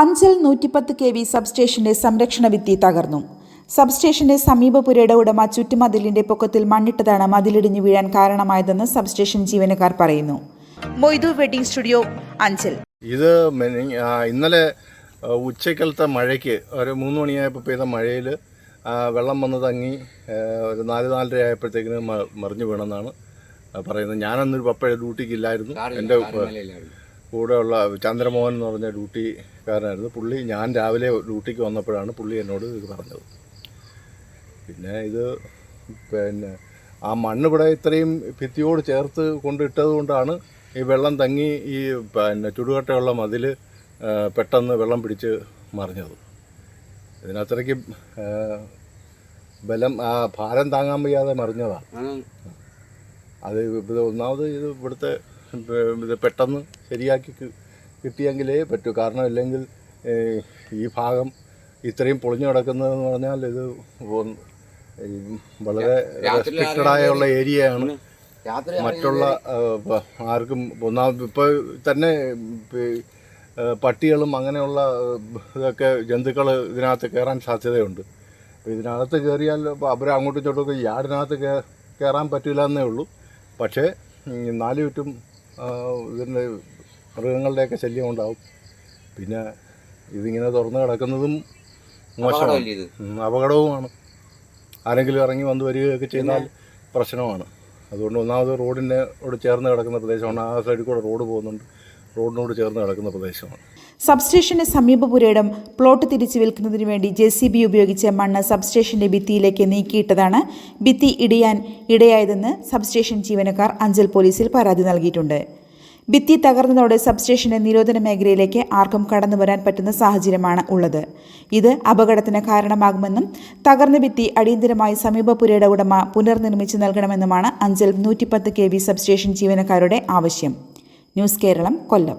അഞ്ചൽ നൂറ്റിപ്പത്ത് K V സബ്സ്റ്റേഷന്റെ സംരക്ഷണ ഭിത്തി തകർന്നു. സബ്സ്റ്റേഷന്റെ സമീപപുരയുടെ ഉടമ ചുറ്റുമതിലിന്റെ പൊക്കത്തിൽ മണ്ണിട്ടതാണ് മതിലിടിഞ്ഞു വീഴാൻ കാരണമായതെന്ന് സബ്സ്റ്റേഷൻ ജീവനക്കാർ പറയുന്നു. Moidu wedding studio Anchal. ഇത് ഇന്നലെ ഉച്ചക്കലത്തെ മഴയ്ക്ക് ഒരു മൂന്ന് മണിയായപ്പോൾ പെയ്ത മഴയിൽ വെള്ളം വന്ന് തങ്ങി ഒരു നാല് നാലര ആയപ്പോഴത്തേക്കിന് മറിഞ്ഞു വീണെന്നാണ് പറയുന്നത്. ഞാനന്നൊരു പപ്പഴ ഡ്യൂട്ടിക്ക് ഇല്ലായിരുന്നു. എന്റെ കൂടെയുള്ള ചന്ദ്രമോഹൻ എന്ന് പറഞ്ഞ ഡ്യൂട്ടിക്കാരനായിരുന്നു. പുള്ളി ഞാൻ രാവിലെ ഡ്യൂട്ടിക്ക് വന്നപ്പോഴാണ് പുള്ളി എന്നോട് ഇത് പറഞ്ഞത്. പിന്നെ ഇത് പിന്നെ ആ മണ്ണ് ഇവിടെ ഇത്രയും ഭിത്തിയോട് ചേർത്ത് കൊണ്ടിട്ടത് കൊണ്ടാണ് ഈ വെള്ളം തങ്ങി ഈ പിന്നെ ചുടുകട്ടയുള്ള മതിൽ പെട്ടെന്ന് വെള്ളം പിടിച്ച് മറിഞ്ഞത്. ഇതിനത്രയ്ക്ക് ബലം ആ ഭാരം താങ്ങാൻ വയ്യാതെ മറിഞ്ഞതാണ്. അത് ഇത് ഒന്നാമത് ഇത് ഇവിടുത്തെ ഇത് പെട്ടെന്ന് ശരിയാക്കി കിട്ടിയെങ്കിലേ പറ്റൂ. കാരണം ഇല്ലെങ്കിൽ ഈ ഭാഗം ഇത്രയും പൊളിഞ്ഞു കിടക്കുന്നതെന്ന് പറഞ്ഞാൽ ഇത് വളരെ റെസ്ട്രിക്റ്റഡ് ആയുള്ള ഏരിയയാണ്. മറ്റുള്ള ആർക്കും ഒന്നാമത് ഇപ്പോൾ തന്നെ പട്ടികളും അങ്ങനെയുള്ള ഇതൊക്കെ ജന്തുക്കൾ ഇതിനകത്ത് കയറാൻ സാധ്യതയുണ്ട്. അപ്പോൾ ഇതിനകത്ത് കയറിയാൽ അവർ അങ്ങോട്ടും ഇങ്ങോട്ടും കേ- കയറാൻ പറ്റില്ല എന്നേ ഉള്ളൂ. പക്ഷേ നാല് ചുറ്റും ഇതിന്റെ മൃഗങ്ങളുടെയൊക്കെ ശല്യം ഉണ്ടാവും. പിന്നെ ഇതിങ്ങനെ തുറന്ന് കിടക്കുന്നതും മോശമാണ്. അപകടവുമാണ്. ആരെങ്കിലും ഇറങ്ങി വന്ന് വരികയൊക്കെ ചെയ്താൽ പ്രശ്നമാണ്. അതുകൊണ്ട് ഒന്നാമത് റോഡിനോട് ചേർന്ന് കിടക്കുന്ന പ്രദേശമാണ്. ആ സൈഡിൽ കൂടെ റോഡ് പോകുന്നുണ്ട്. റോഡിനോട് ചേർന്ന് കിടക്കുന്ന പ്രദേശമാണ്. സബ്സ്റ്റേഷന്റെ സമീപ പുരയിടം പ്ലോട്ട് തിരിച്ചു വിൽക്കുന്നതിന് വേണ്ടി ജെ സി ബി ഉപയോഗിച്ച് മണ്ണ് സബ്സ്റ്റേഷന്റെ ഭിത്തിയിലേക്ക് നീക്കിയിട്ടതാണ് ഭിത്തി ഇടിയാൻ ഇടയായതെന്ന് സബ്സ്റ്റേഷൻ ജീവനക്കാർ അഞ്ചൽ പോലീസിൽ പരാതി നൽകിയിട്ടുണ്ട്. ഭിത്തി തകർന്നതോടെ സബ്സ്റ്റേഷന്റെ നിരോധന മേഖലയിലേക്ക് ആർക്കും കടന്നു വരാൻ പറ്റുന്ന സാഹചര്യമാണ് ഉള്ളത്. ഇത് അപകടത്തിന് കാരണമാകുമെന്നും തകർന്ന ഭിത്തി അടിയന്തരമായി സമീപ പുരയുടെ ഉടമ പുനർനിർമ്മിച്ചു നൽകണമെന്നുമാണ് അഞ്ചൽ നൂറ്റിപ്പത്ത് കെ വി സബ്സ്റ്റേഷൻ ജീവനക്കാരുടെ ആവശ്യം. ന്യൂസ് കേരളം കൊല്ലം.